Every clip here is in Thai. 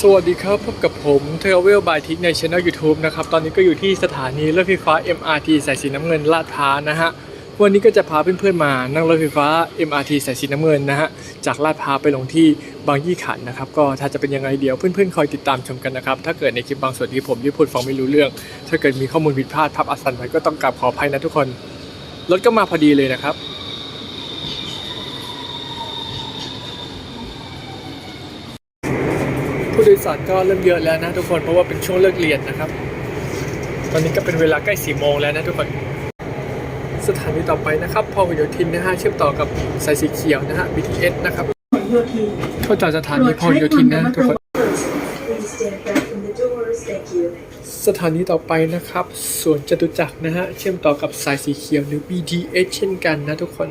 สวัสดีครับ พบกับผมเทรเวลบายทิกในช่อง YouTube นะครับ ตอนนี้ก็อยู่ที่สถานีรถไฟฟ้า MRT สายสีน้ำเงินลาดพร้าวนะฮะ วันนี้ก็จะพาเพื่อนๆมานั่งรถไฟฟ้า MRT สายสีน้ำเงินนะฮะ จากลาดพร้าวไปลงที่บางยี่ขันนะครับ ก็ถ้าจะเป็นยังไงเดี๋ยวเพื่อนๆคอยติดตามชมกันนะครับ ถ้าเกิดในคลิปบางส่วนที่ผมที่พูดฟังไม่รู้เรื่อง ถ้าเกิดมีข้อมูลผิดพลาดพับอัสันไว้ก็ต้องกราบขออภัยนะทุกคน รถก็มาพอดีเลยนะครับ โดยสารก็เริ่มเยอะแล้วนะทุกคนเพราะว่าเป็นช่วงเลิกเรียนนะครับ ตอนนี้ก็เป็นเวลาใกล้สี่โมงแล้วนะทุกคนสถานีต่อไปนะครับพหลโยธินนะฮะเชื่อมต่อกับสายสีเขียวนะฮะ BTS นะครับโยธินเข้าจากสถานีพหลโยธินนะทุกคน Please stand back from the doors. Thank you. สถานีต่อไปนะครับสวนจตุจักรนะฮะเชื่อมต่อกับสายสีเขียวหรือ BTS เช่นกันนะทุกคน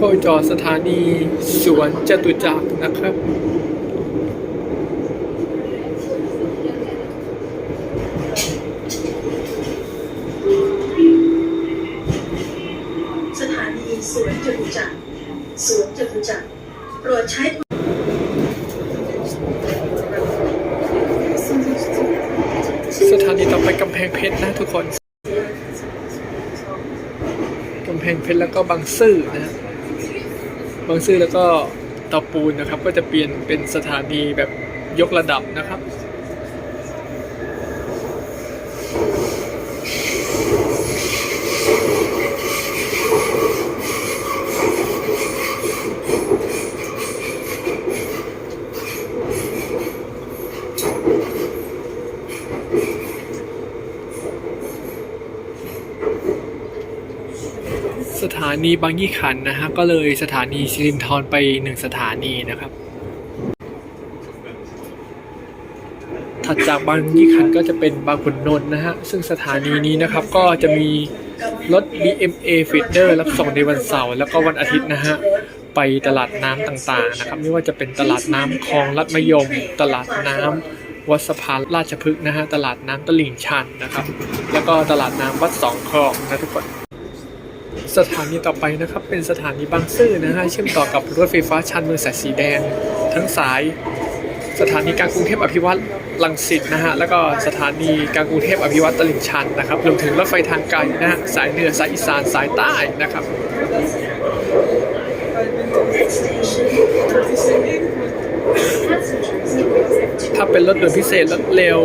เข้าจอสถานีสวนจตุจักรนะครับ สถานีสวนจตุจักรสวนจตุจักรโปรดใช้สถานีต่อไปกำแพงเพชรนะทุกคน กำแพงเพชรแล้วก็บางซื่อนะฮะ บางซื่อแล้วก็เตาปูนนะครับ ก็จะเปลี่ยนเป็นสถานีแบบยกระดับนะครับานีบางยี่ขันนะฮะก็เลยสถานีสิรินทรไปหนึ่งสถานีนะครับ ถัดจากบางยี่ขันก็จะเป็นบางขุนนนท์นะฮะซึ่งสถานีนี้นะครับก็จะมีรถ BMA Feeder รับส่งในวันเสาร์แล้วก็วันอาทิตย์นะฮะไปตลาดน้ำต่างๆนะครับไม่ว่าจะเป็นตลาดน้ำคลองลัดมะยม ตลาดน้ำวัดสะพานราชพฤกษ์นะฮะ ตลาดน้ำตลิ่งชันนะครับ แล้วก็ตลาดน้ำวัดสองคลองนะทุกคน สถานีต่อไปนะครับ เป็นสถานีบางซื่อนะฮะเชื่อมต่อกับรถไฟฟ้าชานเมืองสายสีแดง ทั้งสาย สถานีกลางกรุงเทพอภิวัตรลังสิตนะฮะแล้วก็สถานีกลางกรุงเทพอภิวัตรตลิ่งชันนะครับรวมถึงรถไฟทางไกลนะฮะสายเหนือสายอีสานสายใต้นะครับ ถ้าเป็นรถด่วนพิเศษรถเร็ว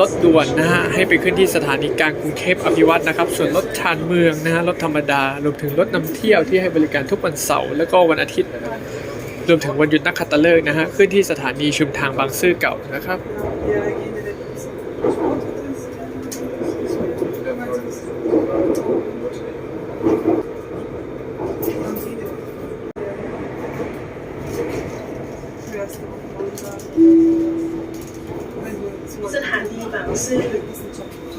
รถด่วนนะฮะให้ไปขึ้นที่สถานีกลางกรุงเทพอภิวัตรนะครับ ส่วนรถชานเมืองนะฮะรถธรรมดารวมถึงรถนำเที่ยวที่ให้บริการทุกวันเสาร์แล้วก็วันอาทิตย์ รวมถึงวันหยุดนักขัตฤกษ์นะฮะขึ้นที่สถานีชุมทางบางซื่อเก่านะครับ สถานีบางซื่อ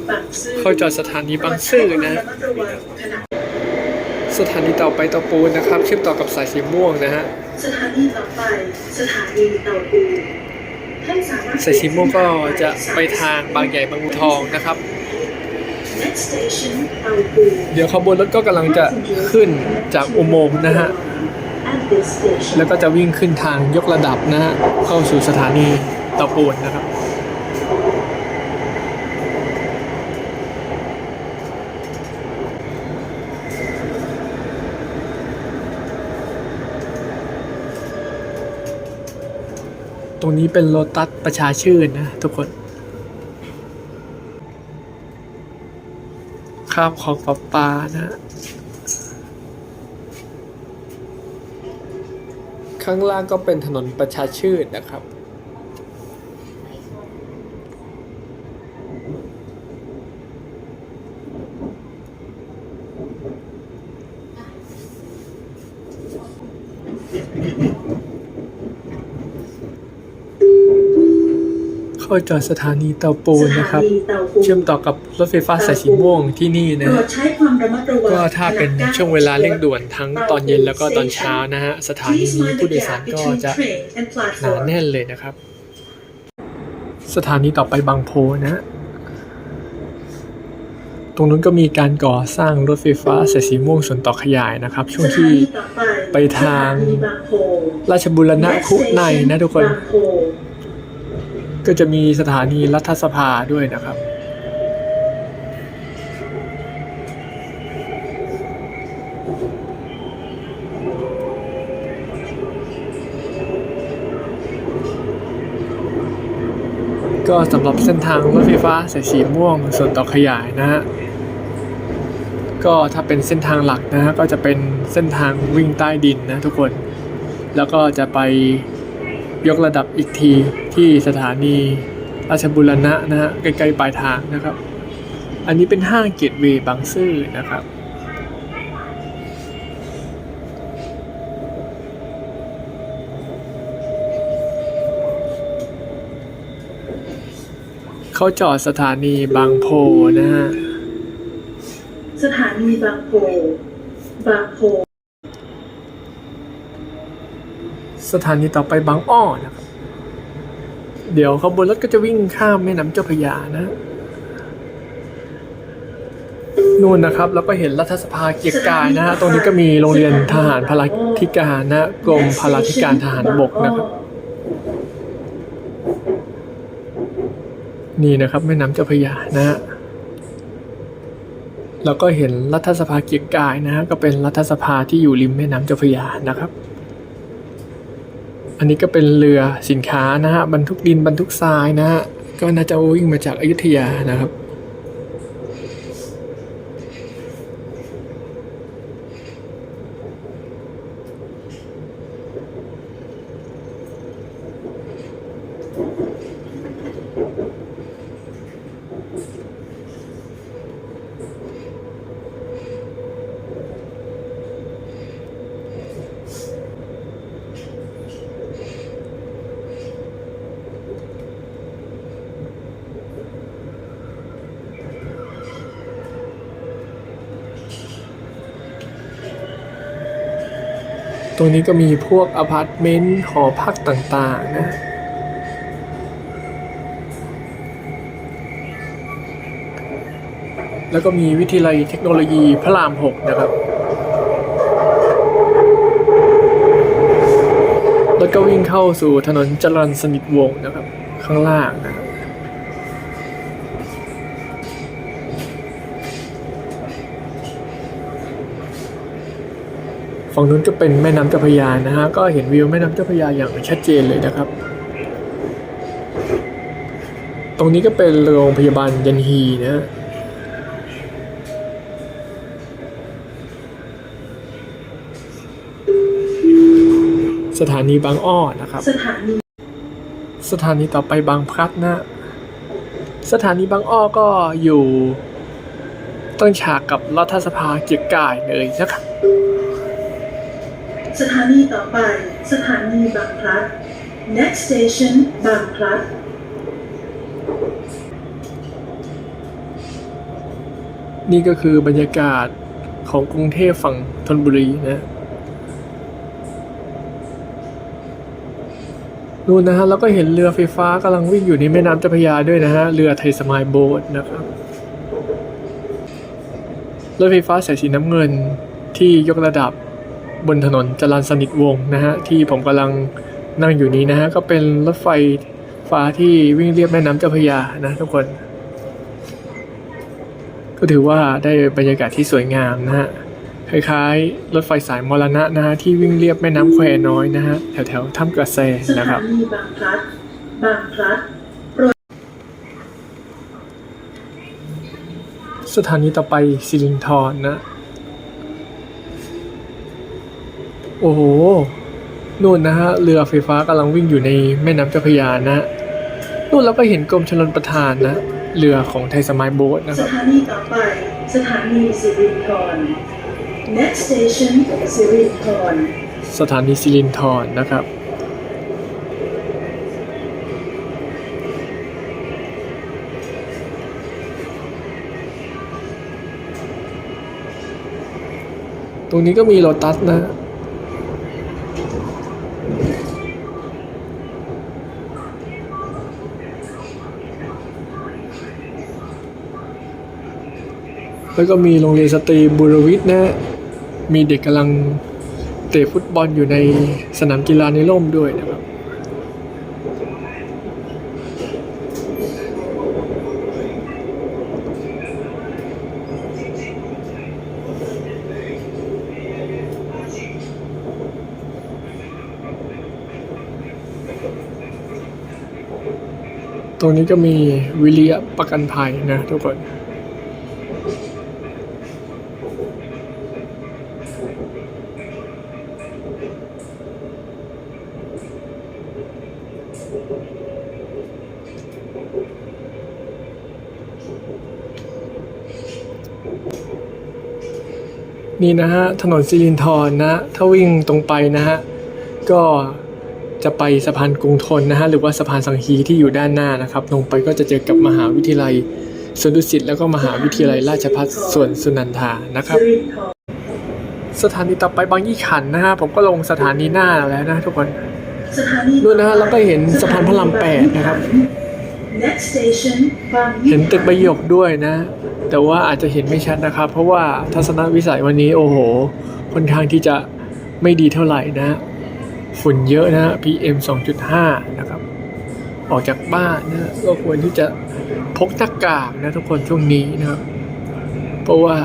บางซื่อเข้าจอดสถานีบางซื่อนะระมัดระวังขณะสสถานีต่อไปเตาปูนนะครับเชื่อมต่อกับสายสีม่วงนะฮะสถานีต่อไปสถานีเตาปูนท่านสามารถสายสีม่วงก็จะไปทางบางใหญ่บางบัวทองนะครับ Next station เตาปูนเดี๋ยวขบวนรถก็กำลังจะขึ้นจากอุโมงค์นะฮะ At this station แล้วก็จะวิ่งขึ้นทางยกระดับนะฮะเข้าสู่สถานีเตาปูนนะครับตรงนี้เป็นโลตัสประชาชื่นนะทุกคน ข้ามของประปานะ ข้างล่างก็เป็นถนนประชาชื่นนะครับ เข้าจอดสถานีเตาปูนนะครับสถานีเตาปูนเชื่อมต่อกับรถไฟฟ้าสายสีม่วงที่นี่นะโปรฮะดใช้ความระมัดระวังก็ถ้าเป็นช่วงเวลาเร่งด่วนทั้งตอนเย็นแล้วก็ตอนเช้านะฮะสถานีนี้ผู้โดยสารก็จะหนาแน่นเลยนะครับ สถานีต่อไปบางโพนะฮะตรงนู้นก็มีการก่อสร้างรถไฟฟ้าสายสีม่วงส่วนต่อขยายนะครับ ช่วงที่ไปทางราชบุรณะคุในนะทุกคน ก็จะมีสถานีรัฐสภาด้วยนะครับ ก็สำหรับเส้นทางรถไฟฟ้าสายสีม่วงส่วนต่อขยายนะฮะก็ถ้าเป็นเส้นทางหลักนะฮะก็จะเป็นเส้นทางวิ่งใต้ดินนะทุกคน แล้วก็จะไป ยกระดับอีกทีที่สถานีราชบุรณะนะฮะใกล้ๆปลายทางนะครับ อันนี้เป็นห้างเกตเวย์บางซื่อนะครับเขาจอดสถานีบางโพนะฮะสถานีบางโพบางโพ สถานีต่อไปบางอ้อนะครับ เดี๋ยวขบวนรถก็จะวิ่งข้ามแม่น้ำเจ้าพระยานะนู่นนะครับแล้วก็เห็นรัฐสภาเกียรติกายนะฮะตรงนี้ก็มีโรงเรียนทหารพลาธิการนะกรมพลาธิการทหารบกนะครับ นี่นะครับแม่น้ำเจ้าพระยานะฮะแล้วก็เห็นรัฐสภาเกียรติกายนะฮะก็เป็นรัฐสภาที่อยู่ริมแม่น้ำเจ้าพระยานะครับ อันนี้ก็เป็นเรือสินค้านะฮะบรรทุกดินบรรทุกทรายนะฮะก็น่าจะวิ่งมาจากอยุธยานะครับ ตรงนี้ก็มีพวกอพาร์ตเมนต์หอพักต่างๆนะ แล้วก็มีวิทยาลัยเทคโนโลยีพระรามหกนะครับแล้วก็วิ่งเข้าสู่ถนนจรัญสนิทวงนะครับ ข้างล่างนะครับ ฝั่งนู้นก็เป็นแม่น้ำเจ้าพระยานะฮะก็เห็นวิวแม่น้ำเจ้าพระยาอย่างชัดเจนเลยนะครับ ตรงนี้ก็เป็นโรงพยาบาลยันฮีนะฮะสถานีบางอ้อนะครับ สถานีสถานีต่อไปบางพลัดนะ สถานีบางอ้อก็อยู่ต้นฉากกับรัฐสภาเกียรติกายเลยนะครับ สถานีต่อไป สถานีบางพลัด next station บางพลัด นี่ก็คือบรรยากาศของกรุงเทพฝั่งธนบุรีนะนู่นนะฮะแล้วก็เห็นเรือไฟฟ้ากำลังวิ่งอยู่ในแม่น้ำเจ้าพระยาด้วยนะฮะ เรือไทยสมายโบ๊ทนะครับรถไฟฟ้าสายสีน้ำเงินที่ยกระดับ บนถนนจรัญสนิทวงนะฮะที่ผมกำลังนั่งอยู่นี้นะฮะก็เป็นรถไฟฟ้าที่วิ่งเรียบแม่น้ำเจ้าพระยานะทุกคน ก็ถือว่าได้บรรยากาศที่สวยงามนะฮะคล้ายๆ รถไฟสายมรณะนะฮะที่วิ่งเรียบแม่น้ำแควน้อยนะฮะแถวๆถ้ำกระแสนะครับนีบางพลัดบางพลัดสถานีต่อไปสิรินธรนะ โอ้โหนู่นนะฮะเรือไฟฟ้ากำลังวิ่งอยู่ในแม่น้ำเจ้าพระยานะนู่นเราก็เห็นกรมชลประทานนะเรือของไทยสมายโบ๊ทนะสครับถานีต่อไป สถานีสิรินธร next station สิรินธรสถานีสิรินธรนะครับตรงนี้ก็มีโลตัสนะ แล้วก็มีโรงเรียนสตรีบุรวิทย์นะมีเด็กกำลังเตะฟุตบอลอยู่ในสนามกีฬาในร่มด้วยนะครับตรงนี้ก็มีวิริยะประกันภัยนะทุกคน นี่นะฮะถนนสิรินธรนะถ้าวิ่งตรงไปนะฮะก็จะไปสะพานกรุงทนนะฮะหรือว่าสะพานสังฮีที่อยู่ด้านหน้านะครับลงไปก็จะเจอกับมหาวิทยาลัยสวนดุสิตแล้วก็มหาวิทยาลัยราชภัฏสวนสุนันทานะครับสิรินธรสถานีต่อไปบางยี่ขันธ์นะฮะผมก็ลงสถานีหน้าแล้วนะทุกคนสถานีนู่นนะฮะเราก็เห็นสะพานพระรามแปดนะครับ เห็นตึกใบหยกด้วยนะ แต่ว่าอาจจะเห็นไม่ชัดนะครับ เพราะว่าทัศนวิสัยวันนี้โอ้โหค่อนข้างที่จะไม่ดีเท่าไหร่นะ ฝุ่นเยอะนะ PM 2.5 นะครับ ออกจากบ้านนะก็ควรที่จะพกหน้ากากนะทุกคนช่วงนี้นะครับ เพราะว่า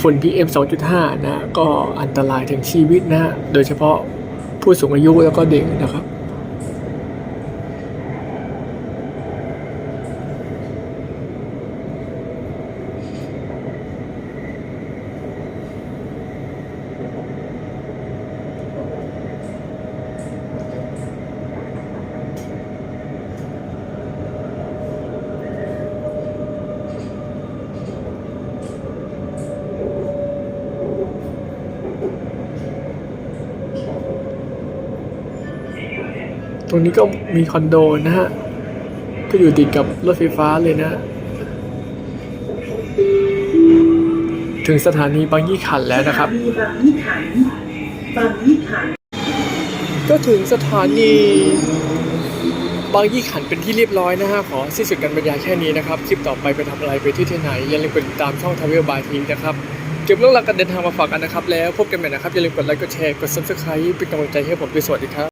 ฝุ่น PM 2.5 นะ ก็อันตรายถึงชีวิตนะ โดยเฉพาะผู้สูงอายุแล้วก็เด็กนะครับ รงนี้ก็มีคอนโดนะฮะ ก็อยู่ติดกับรถไฟฟ้าเลยนะ ถึงสถานีบางยี่ขันแล้วนะครับ บางยี่ขันบางยี่ขันก็ถึงสถานีบางยี่ขันเป็นที่เรียบร้อยนะฮะขอสิ้นสุดการบรรยายแค่นี้นะครับ คลิปต่อไปไปทำอะไรไปที่ที่ไหน อย่าลืมกดติดตามช่องทาวเวลบายทีนะครับ เก็บเรื่องราวการเดินทางมาฝากกันนะครับ แล้วพบกันใหม่นะครับ อย่าลืมกดไลค์กดแชร์กด subscribe เป็นกำลังใจให้ผมด้วยสวัสดีครับ